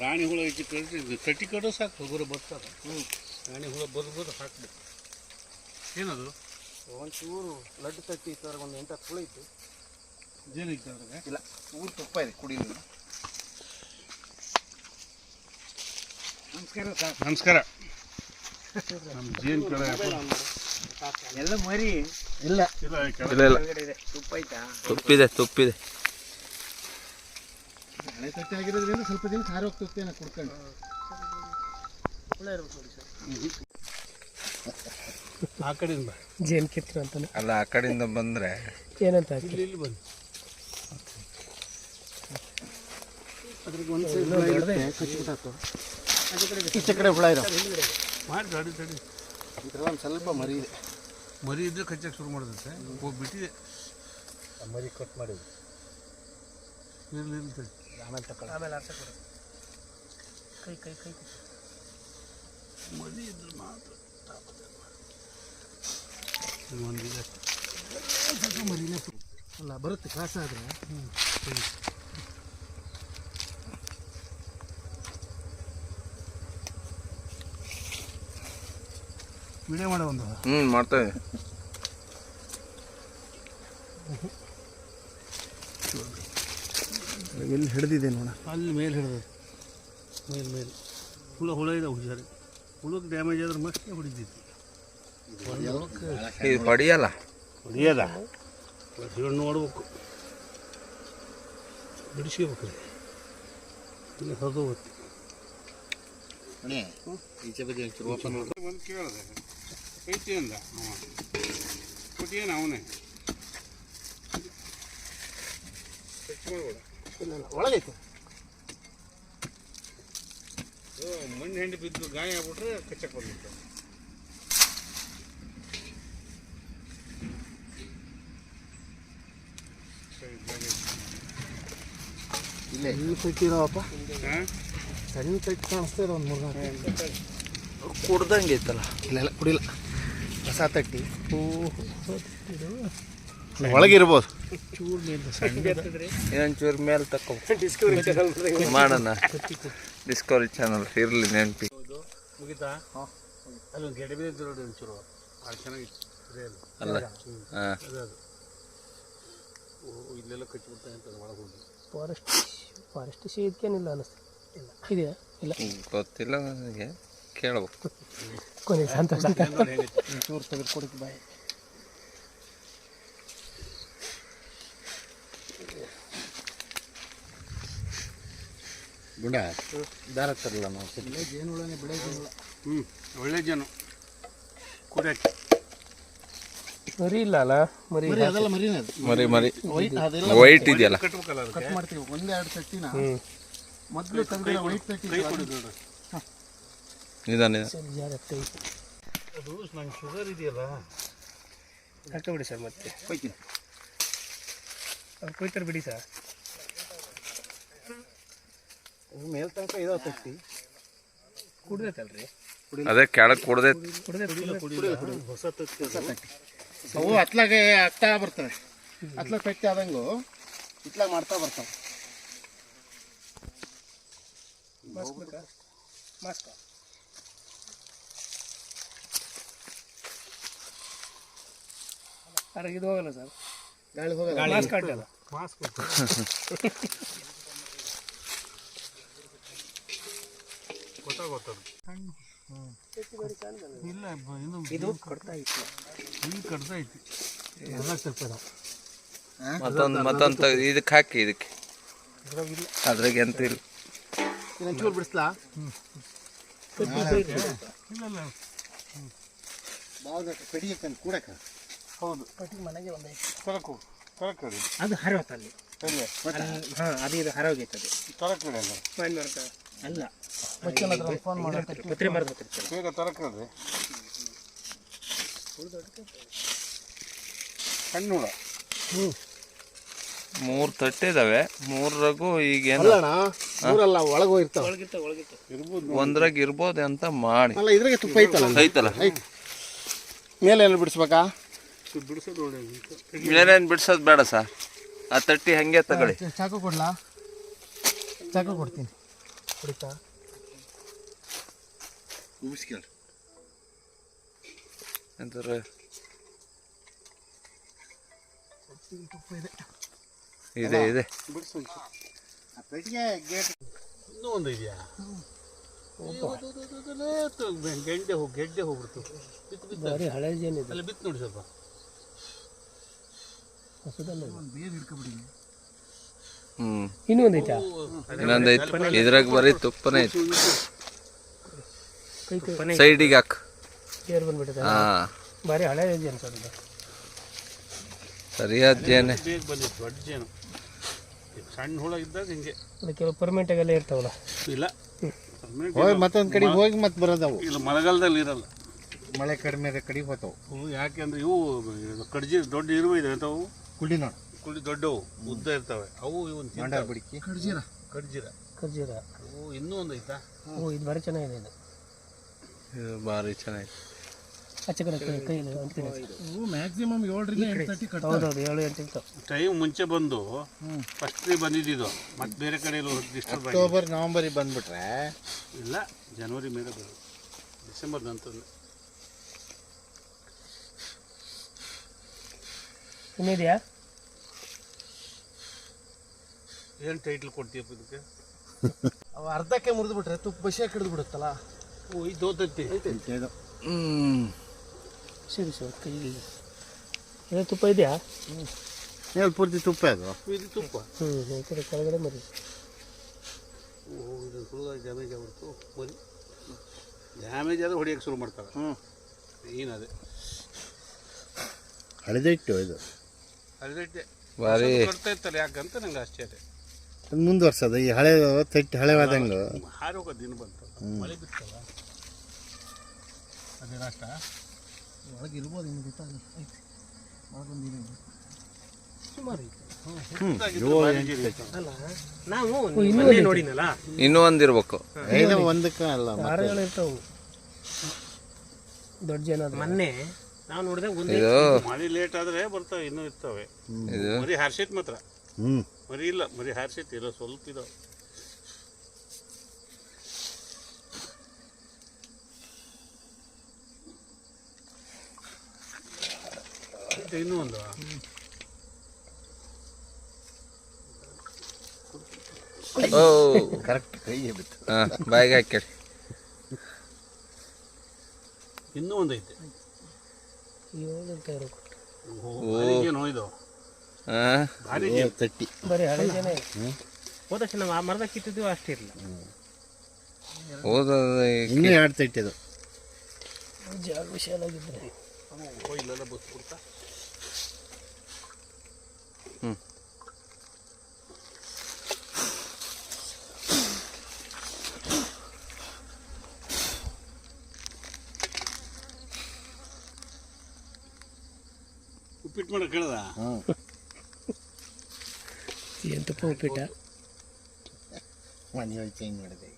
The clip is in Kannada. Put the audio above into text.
ರಾಣಿ ಹುಳ ಹೆಚ್ಚು ಕಟ್ಟಿ ಕಟ್ಟಿ ಕಟ್ಟೋ ಸಾಕು. ಒಬ್ಬರು ಬರ್ತಾರೆ ರಾಣಿ ಹುಳ ಬದು ಬದು ಹಾಕ್ಬೇಕು. ಏನದು? ಒಂಚೂರು ಲಡ್ಡು ತಟ್ಟಿ ಸರ್ ಒಂದು ಎಂಟು ಹತ್ತು ಇತ್ತು. ಜೇನು ಅದ್ರಾಗ? ಇಲ್ಲ ಊರು ತುಪ್ಪ ಇದೆ ಕುಡಿಲಿಲ್ಲ. ನಮಸ್ಕಾರ ಸರ್. ನಮಸ್ಕಾರ. ನಮ್ಮ ಜೇನು ಕಡೆ ಎಲ್ಲ ಮರಿ. ಇಲ್ಲ ಇಲ್ಲ ಇಲ್ಲ. ತುಪ್ಪ ಐತಾ? ತುಪ್ಪಿದೆ ತುಪ್ಪಿದೆ. ಹಳೆ ತಟ್ಟೆ ಆಗಿರೋದ್ರಿಂದ ಸ್ವಲ್ಪ ದಿನ ಸಾರಿ ಹೋಗ್ತೇನೆ ಕುಡ್ಕೊಂಡು. ಒಳ್ಳೆ ಇರ್ಬೇಕು ನೋಡಿ ಸರ್ ಆ ಕಡೆಯಿಂದ ಬಾ. ಜೇನು ಕಿತ್ರು ಅಂತಾನೆ. ಅಲ್ಲ ಆ ಕಡೆಯಿಂದ ಬಂದ್ರೆ ಏನಂತ ಇಲ್ಲಿ ಇಲ್ಲಿ ಬಂದು ಅದ್ರಿಗೆ ಒಂದು ಸೈಡ್ ಹುಳ ಇರುತ್ತೆ. ಕಚ್ಚಿಬಿಟ್ಟಾತು ಈಚೆ ಕಡೆ ಹುಳ ಇರೋ. ಮಾಡಿ ತಡಿ ತಡಿ. ಇದ್ರಲ್ಲಿ ಒಂದು ಸ್ವಲ್ಪ ಮರಿ ಇದೆ. ಮರಿ ಇದ್ರೆ ಕಚ್ಚಕ್ಕೆ ಶುರು ಮಾಡಿದಂತೆ ಹೋಗಿ ಬಿಟ್ಟಿದೆ ಮರಿ ಕಟ್ ಮಾಡಿದ್ವಿ ಇರ್ಲಿ ಇರ್ಲಿ ಆಮೇಲೆ ತಗೊಳ್ಳಿ ಆಮೇಲೆ ಆಸೆ ಕೊಡು. ಕೈ ಕೈ ಕೈ ಕೈ. ಮರಿ ಇದ್ರೆ ಮಾತ್ರ ಒಂದಿದೆ ಅಲ್ಲ ಬರುತ್ತೆ ಕಾಸು ಆದರೆ. ವಿಡಿಯೋ ಮಾಡೋ ಒಂದು. ಹ್ಞೂ ಮಾಡ್ತೇವೆ ಎಲ್ಲಿ ಹಿಡ್ದಿದೆ ನೋಡ. ಅಲ್ಲಿ ಮೇಲೆ ಹಿಡಿದ. ಮೇಲೆ ಮೇಲೆ. ಹುಳ ಹುಳ ಇದೆ ಹುಷಾರಿ. ಹುಳಕ್ಕೆ ಡ್ಯಾಮೇಜ್ ಆದ್ರೆ ಮಸ್ತ್ ಹೊಡಿತೈತಿ ಇದು ಹೊಡಿಯಲ್ಲ ಹೊಡಿಯದ ನೋಡ್ಬೇಕು. ಬಿಡಿಸ್ಕೋಬೇಕು ಇಲ್ಲಿ ಹೊರದು ಹೋಗುತ್ತೆ. ಈಚೆ ಬದಿ ಕೇಳಿದೆ. ಐತಿ ಅಂದ ಅವ. ಕೊಟ್ಟಿಯೇನು ಅವನೇ? ಒಳಗೈತೆ. ಮಣ್ಣು ಹೆಂಡಿ ಬಿದ್ದು ಗಾಯ ಆಗ್ಬಿಟ್ರೆ ಕಚ್ಚಕ್ಕೆ ಬಂದಿತ್ತು ಇಲ್ಲೇ. ಇಲ್ಲಿ ತಟ್ಟಿರೋಪ್ಪ ಹಾಂ? ಸಣ್ಣ ತಟ್ಟಿ ಕಾಣಿಸ್ತಾ ಇರೋ ಒಂದು ಮೂರು ಕುಡ್ದಂಗೆ ಐತಲ್ಲ. ಇಲ್ಲ ಇಲ್ಲ ಕುಡಿಲ್ಲ. ಹೊಸ ತಟ್ಟಿ. ಓಹೋ. ಮೇಲೆ ಇನ್ನೊಂದು ಇನ್ನೊಂಚೂರು ಮೇಲೆ ತಕೊ. ಡಿಸ್ಕವರಿ ಚಾನಲ್ ಮಾಡೋಣ. ಡಿಸ್ಕವರಿ ಚಾನಲ್ ಇರಲಿ ನೆನಪಿ. ಮುಗಿತಾ? ಅಲ್ಲಿ ಒಂದು ಗೆಡೆ ಬಿದ್ದು ನೋಡಿ ಒಂಚೂರು. ಭಾಳ ಚೆನ್ನಾಗಿತ್ತು ಅಲ್ಲ? ಹಾಂ. ಇಲ್ಲೆಲ್ಲ ಕಚ್ಚಿಬಿಡ್ತಾ ಅಂತ ಒಳಗೆ ಹೋಗಿ. ಫಾರೆಸ್ಟ್ ಫಾರೆಸ್ಟ್ ಇದಕ್ಕೇನಿಲ್ಲ ಅನ್ನಿಸ್ತು ಇಲ್ಲ. ಇದೆಯಾ? ಇಲ್ಲ. ಗೊತ್ತಿಲ್ಲ ನನಗೆ. ಕೇಳಬೇಕು. ಕೊನೆ ಸಂತೋಷ. ಚೂರು ಬಾಯಿ. ಗುಂಡ. ದಾರ ತರಲ್ಲ ನಾವು ಜೇನುಳನೆ ಬೆಳೆ ಜೇನುಳ ಹ್ಞೂ ಒಳ್ಳೆ ಜನ. ಕುಡಿಯಕ್ಕೆ ಮರಿ ಇಲ್ಲ ಅಲ್ಲ? ಮರಿ ಅದೆಲ್ಲ ಮರಿನೇ ಅದು. ಮರಿ ಮರಿ. ವೈಟ್ ಅದೆಲ್ಲ ವೈಟ್ ಇದೆಯಲ್ಲ. ಕಟ್ ಮಾಡ್ತೀವಿ. ಒಂದೆರಡು ತಟ್ಟಿನ ಹ್ಞೂ ಮೊದಲು ತಂದಿರೋ ವೈಟ್ ತಟ್ಟಿ ಕೈ ಕೊಡಿ ನೋಡು ನಿಧಾನ ನಿಧಾನ. ಅದು ನಂಗೆ ಶುಗರ್ ಇದೆಯಲ್ಲ? ಹಾಕಬಿಡಿ ಸರ್ ಮತ್ತೆ. ಹೋಯ್ತೀನಿ ಅವ್ರು ಕೊಯ್ತಾರೆ ಬಿಡಿ ಸರ್. ಮೇಲ್ ತನಕ ಇದಾವ ತಟ್ಟಿ ಕುಡ್ದೈತಲ್ರಿ? ಅದೇ ಕೆಳಗೆ ಕುಡ್ದೆ ಕುಡ್ದೈತೆ ಹೊಸ ತತ್ತಿ ಅದು. ಅವು ಅತ್ಲಾಗೆ ಆಗ್ತಾ ಬರ್ತವೆ. ಅತ್ಲಾಗ ತಟ್ಟಿ ಆದಂಗು ಇತ್ಲಾಗ ಮಾಡ್ತಾ ಬರ್ತಾವೆ. Mask mask. ಅರೆ ಇದು ಹೋಗಲ್ಲ ಸರ್. ಗಾಳಿ ಹೋಗಲ್ಲ. ಮಾಸ್ಕ್ ಅಡ್ಡಲ್ಲ ಮಾಸ್ಕ್ ಗೊತ್ತಾಗೋತದು ಇಲ್ಲ ಇನ್ನು ಇದು ಕೊಡ್ತಾ ಇತ್ತು. ಇಲ್ಲಿ ಕಡ್ತಾ ಐತಿ ಎಲ್ಲ. ಮತ್ತೊಂದು ಮತ್ತೊಂದು ಇದಕ್ಕೆ ಹಾಕಿ ಇದಕ್ಕೆ. ಅದ್ರಾಗ ಎಂತ ಇಲ್ಲ. ಇನ್ನೊಂದು ಚೂರು ಬಿಡಿಸ್ಲಾ? ಇಲ್ಲ ಇಲ್ಲ. ಬಾವಾಗ ಕಡಿಯಕ್ಕೆ ಕೂಡಕ ಹೌದು. ಪಟ್ಟಿಗೆ ಮನೆಗೆ ಒಂದು ಕೊರಕು ತರಕಡಿ ಅದು. ಹರವತ್ತಲ್ಲಿ ಸರಿ ಹಾಂ ಅದು ಇದು ಹರವಗೈತೆ ಅದು. ತರಕಡಿ ಅಲ್ಲ. ಅಲ್ಲ. ಫೋನ್ ತಟ್ಟೆ ಇದಾವೆ ಬೇಗ ಸಣ್ಣ ಹುಳ ಮೂರು ಮೂರರಾಗೂ ಈಗ ಅಲ್ಲಣ್ಣ ಒಳಗೆ ಹೋಗಿರ್ತಾವ. ಇರ್ಬೋದು ಒಂದ್ರಾಗ ಇರ್ಬೋದು ಅಂತ ಮಾಡಿ. ಅಲ್ಲ ಇದ್ರಾಗೆ ತುಪ್ಪ ಐತಲ್ಲ? ಐತಲ್ಲ. ಮೇಲೆ ಎಲ್ಲ ಬಿಡಿಸ್ಬೇಕಾ? ಮೇಲೇನು ಬಿಡ್ಸೋದು ಬೇಡ ಸರ್. ಆ ತಟ್ಟಿ ಹಂಗೆ ತಗೊಳ್ಳಿ. ಚಾಕು ಕೊಡ್ಲಾ? ಚಾಕು ಕೊಡ್ತೀನಿ. ಕುಡಿತಾ? ಉಗಿಸ್ಕೊಳ್ಳಿ ಅಂತಾರೆ ಇದೆ ಇದೆ. ಗೇಟ್. ಇನ್ನೂ ಒಂದು ಇದೆಯಾ? ಗೆಡ್ಡೆ ಹೋಗಿ ಗೆಡ್ಡೆ ಹೋಗ್ಬಿಡ್ತು. ಬಿತ್ತು ಬಿತ್ತು. ಹಳೆ ಜೇನಿದೆ ಅಲ್ಲಿ ಬಿತ್ತು ನೋಡಿ ಸ್ವಲ್ಪ. ಹೊಸದಲ್ಲ ಇದು. ಬೇರೆ ಹಿಡ್ಕೊಬಿಡಿ. ಐತಾ? ಇನ್ನೊಂದು ಐತಿ. ಇದ್ರಾಗ ಬರೀ ತುಪ್ಪನೇ ಐತಿ. ಸೈಡಿಗೆ ಹಾಕು. ಏರ್ ಬಂದ್ಬಿಟ್ಟಿದೆ ಹಾ. ಭಾರಿ ಹಳೆ ಜೇನು ಸರ್ ಇದು? ಸರಿಯಾದ ಜೇನೆ ಬೇಗ ಬಂದಿತ್ತು ದೊಡ್ಡ ಜೇನು. ಸಣ್ಣ ಹುಳ ಇದ್ದಾಗ ಹಿಂಗೆ. ಅದು ಕೆಲವು ಪರ್ಮೆಂಟಾಗೆಲ್ಲ ಇರ್ತಾವಲ್ಲ? ಇಲ್ಲ. ಹೋಗಿ ಮತ್ತೊಂದು ಕಡೆ ಹೋಗಿ ಮತ್ತೆ ಬರೋದವು. ಇಲ್ಲ ಮಳೆಗಾಲದಲ್ಲಿ ಇರಲ್ಲ. ಮಳೆ ಕಡಿಮೆ ಇರೋ ಕಡೆ ಹೋತಾವು ಅವು ಯಾಕೆಂದ್ರೆ ಇವು ಕಡ್ಜಿ ದೊಡ್ಡ ಇರುವ ಇದೆ ಅಂತವು ಕುಡಿ ನೋಡು. ಕುಳಿ ದೊಡ್ಡವು ಉದ್ದ ಇರ್ತವೆ. ಅವು ಇವನ್ ಮಂಡ ಕಡ್ಜೀರ. ಕಡ್ಜೀರ. ಕಡ್ಜಿರ. ಖರ್ಜೂರ ಅವು ಇನ್ನೂ ಒಂದು ಐತಾ ಓ ಇದು ಭಾರಿ ಚೆನ್ನಾಗಿದೆ ಇದು. ಇದು ಭಾರಿ ಚೆನ್ನಾಗಿ ಆಚೆ ಕಡೆ ಕೈ ಕೈಯಲ್ಲಿ ಅಂತೀನಿ ಮ್ಯಾಕ್ಸಿಮಮ್ ಏಳರಿಂದ ಎಂಟು ತಟ್ಟಿ ಹೌದೌದು ಏಳು ಎಂಟು ಇರ್ತಾವೆ ಟೈಮ್ ಮುಂಚೆ ಬಂದು ಫಸ್ಟ್ ಬಂದಿದ್ದು ಮತ್ತೆ ಬೇರೆ ಕಡೆ ಡಿಸ್ಟರ್ಬ್ ಆಗಿ ಅಕ್ಟೋಬರ್ ನವಂಬರಿಗೆ ಬಂದ್ಬಿಟ್ರೆ ಇಲ್ಲ ಜನವರಿ ಮೇಲೆ ಬರೋದು. ಡಿಸೆಂಬರ್ ನಂತರ ಇನ್ನಿದೆಯಾ ಏನು ಟೈಟ್ಲ್ ಕೊಡ್ತೀಯಪ್ಪ ಇದಕ್ಕೆ? ಅವ ಅರ್ಧಕ್ಕೆ ಮುರಿದ್ಬಿಟ್ರೆ ತುಪ್ಪ ಬಸಿಯಾಗಿ ಹಿಡಿದು ಬಿಡುತ್ತಲ್ಲ. ಓ ಇದು ದೋತೈತಿ ಹ್ಞೂ ಸರಿ ಸರ್ ಕೈಗೆ ಏನೋ ತುಪ್ಪ ಇದೆಯಾ? ಹೇಳಿ ಪೂರ್ತಿ ತುಪ್ಪ ಅದು? ಇದು ತುಪ್ಪ. ಹ್ಞೂ ಈ ಕಡೆ ಕೆಳಗಡೆ ಮರಿ. ಓ ಇದು ಫುಲ್ ಡ್ಯಾಮೇಜ್ ಆಗ್ಬಿಡ್ತು. ಮರಿ. ಡ್ಯಾಮೇಜ್ ಆದರೆ ಹೊಡಿಯೋಕೆ ಶುರು ಮಾಡ್ತಾರೆ. ಹ್ಞೂ ಏನದೆ ಹಳದಿಟ್ಟು ಇದು? ಹಳದಿಟ್ಟೆ ಭಾರಿ. ಕೊಡ್ತಾ ಇರ್ತಾರೆ ಯಾಕಂತ ನಂಗೆ ಆಶ್ಚರ್ಯ ಅದು ಮುಂದುವರ್ಸೋದು ಈ ಹಳೆ ತಟ್ಟಿ ಹಳೆವಾದಂಗೆ. ಹಾರಿ ಹೋಗೋ ದಿನ ಬಂತು. ಮಳೆ ಬಿತ್ತಲ್ಲ. ಅದೇ ನಾಷ್ಟ ಒಳಗೆ ಇರ್ಬೋದು ನಿಮ್ಗೆ ಗೊತ್ತಾಗಲ್ಲ ಐತಿ. ಒಳಗೊಂದು ಸುಮಾರು ಐತೆ ಅಲ್ಲ ನಾವು ಇನ್ನೂ ನೋಡಿನಲ್ಲ ಇನ್ನೂ ಒಂದಿರ್ಬೇಕು ಐದು ಒಂದಕ್ಕೆ ಅಲ್ಲ ಆರುಗಳು ಇರ್ತಾವೆ ದೊಡ್ಡ ಜನ ಮೊನ್ನೆ ನಾವು ನೋಡಿದೆ ಒಂದು ಇದು ಮಳೆ ಲೇಟ್ ಆದ್ರೆ ಬರ್ತಾವ ಇನ್ನೂ ಇರ್ತವೆ. ಇದು ಮರಿ ಹರ್ಷಿತ್ ಮಾತ್ರ. ಮರಿ ಇಲ್ಲ ಮರಿ ಹಾರ್ಸಿತ್ ಇರೋ ಸ್ವಲ್ಪ ಇದಾವೆ. ಇದು ಇನ್ನೂ ಒಂದು ಓ. ಕರೆಕ್ಟ್ ಕೈಗೆ ಬಿತ್ತು. ಹಾ ಬಾಯಿಗೆ ಇನ್ನೂ ಒಂದು ಐತೆ. ಏನು ಇದು. ಹಾ. ಭಾರಿ ಏ, ತಟ್ಟಿ? ಬರೀ ಹಳೆ ಜನ ಇದೆ. ಹೋದ ವರ್ಷ ನಾವು ಆ ಮರದ ಕಿತ್ತಿದ್ದೀವಿ ಅಷ್ಟಿರಲಿಲ್ಲ ಓದೋದು ಇನ್ನೂ ಎರಡು ತಟ್ಟಿ ಅದು ಜಾಗ ವಿಶಾಲಾಗಿದ್ರೆ ಇಲ್ಲೆಲ್ಲ ಬಸ್ ಬಿಡ್ತಾ. ಉಪ್ಪಿಟ್ಟು ಮಾಡಕ್ಕೆ ಹೇಳ್ದ ಹ್ಞೂ ಏನು ತುಪ್ಪ ಉಪ್ಪಿಟ್ಟ? ಮನೆ ಚೇಂಜ್ ಮಾಡಿದೆ